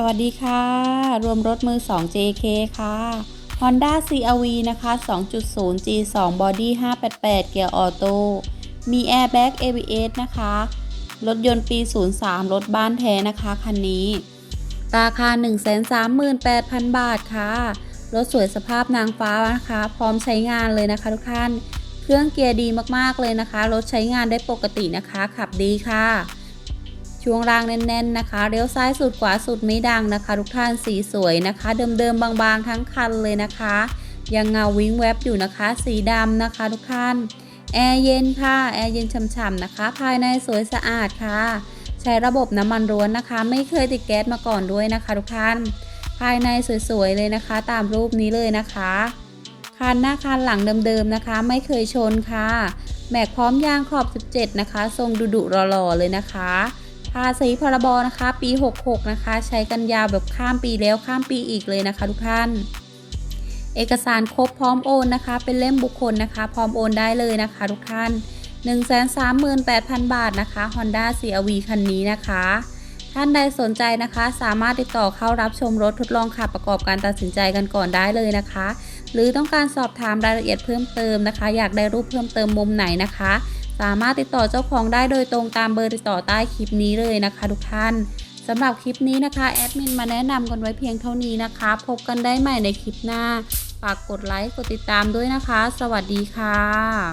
สวัสดีค่ะ รวมรถมือ 2 JK ค่ะ Honda CRV นะคะ 2.0 G2 Body 588 เกียร์ออโต้ มี Airbag ABS นะคะ รถยนต์ปี 03 รถบ้านแท้นะคะคันนี้ ราคา 138,000 บาทค่ะ รถสวยสภาพนางฟ้านะคะ พร้อมใช้งานเลยนะคะทุกท่าน เครื่องเกียร์ดีมากๆเลยนะคะ รถใช้งานได้ปกตินะคะ ขับดีค่ะ ช่วงล่างแน่นๆนะคะเลี้ยวซ้ายสุดขวาสุดไม่ดังนะคะ ทุกท่านสีสวยนะคะ เดิมๆบางๆทั้งคันเลยนะคะ ยังเงาวิ้งแวบอยู่นะคะ สีดำนะคะ ทุกท่านแอร์เย็นค่ะแอร์เย็นฉ่ำๆนะคะ ภายในสวยสะอาดค่ะ ใช้ระบบน้ำมันร้วนนะคะ ไม่เคยติดแก๊สมาก่อนด้วยนะคะ ทุกท่าน ภายในสวยๆเลยนะคะ ตามรูปนี้เลยนะคะคันหน้าคันหลังเดิมๆนะคะ ไม่เคยชนค่ะ แม็กพร้อมยางขอบ 17 นะคะ ทรงดุๆหล่อๆเลยนะคะ ภาษีพรบนะคะ ปี 66 นะคะ ใช้กันยาวแบบข้ามปีแล้วข้ามปีอีกเลยนะคะ ทุกท่าน เอกสารครบพร้อมโอนนะคะ เป็นเล่มบุคคลนะคะ พร้อมโอนได้เลยนะคะ ทุกท่าน 138,000 บาทนะคะ Honda CRV คันนี้นะคะ ท่านใดสนใจนะคะ สามารถติดต่อเข้ารับชมรถทดลองขับประกอบการตัดสินใจกันก่อนได้เลยนะคะ หรือต้องการสอบถามรายละเอียดเพิ่มเติมนะคะ อยากได้รูปเพิ่มเติมมุมไหนนะคะ สามารถติดต่อเจ้าของได้โดยตรงตามเบอร์ติดต่อใต้คลิปนี้เลยนะคะ ทุกท่านสำหรับคลิปนี้นะคะแอดมินมาแนะนำกันไว้เพียงเท่านี้นะคะ พบกันได้ใหม่ในคลิปหน้า ฝากกดไลค์กดติดตามด้วยนะคะ สวัสดีค่ะ